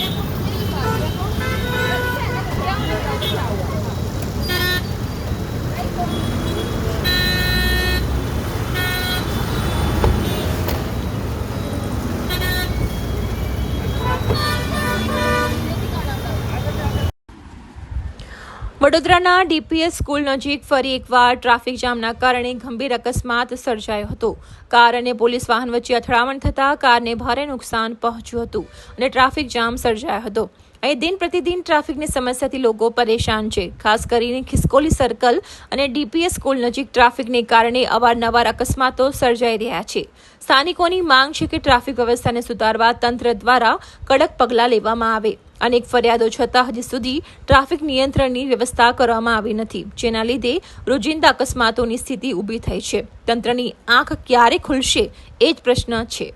第一个员工，现在是两个人下午。વડોદરાના DPS school નજીક ફરી એકવાર ટ્રાફિક જામના કારણે ગંભીર અકસ્માત સર્જાયો હતો. કાર અને પોલીસ વાહન વચ્ચે અથડામણ થતાં કારને ભારે નુકસાન પહોંચ્યું હતું અને ટ્રાફિક જામ સર્જાયો હતો. અહીં દિન પ્રતિદિન ટ્રાફિકની સમસ્યાથી લોકો પરેશાન છે. ખાસ કરીને ખિસકોલી સર્કલ અને ડીપીએસ સ્કૂલ નજીક ટ્રાફિકને કારણે અવારનવાર અકસ્માતો સર્જાઈ રહ્યા છે. સ્થાનિકોની માંગ છે કે ટ્રાફિક વ્યવસ્થાને સુધારવા તંત્ર દ્વારા કડક પગલાં લેવામાં આવે. અનેક ફરિયાદો છતાં હજી સુધી ટ્રાફિક નિયંત્રણની વ્યવસ્થા કરવામાં આવી નથી, જેના લીધે રોજિંદા અકસ્માતોની સ્થિતિ ઊભી થઈ છે. તંત્રની આંખ ક્યારે ખુલશે એ જ પ્રશ્ન છે.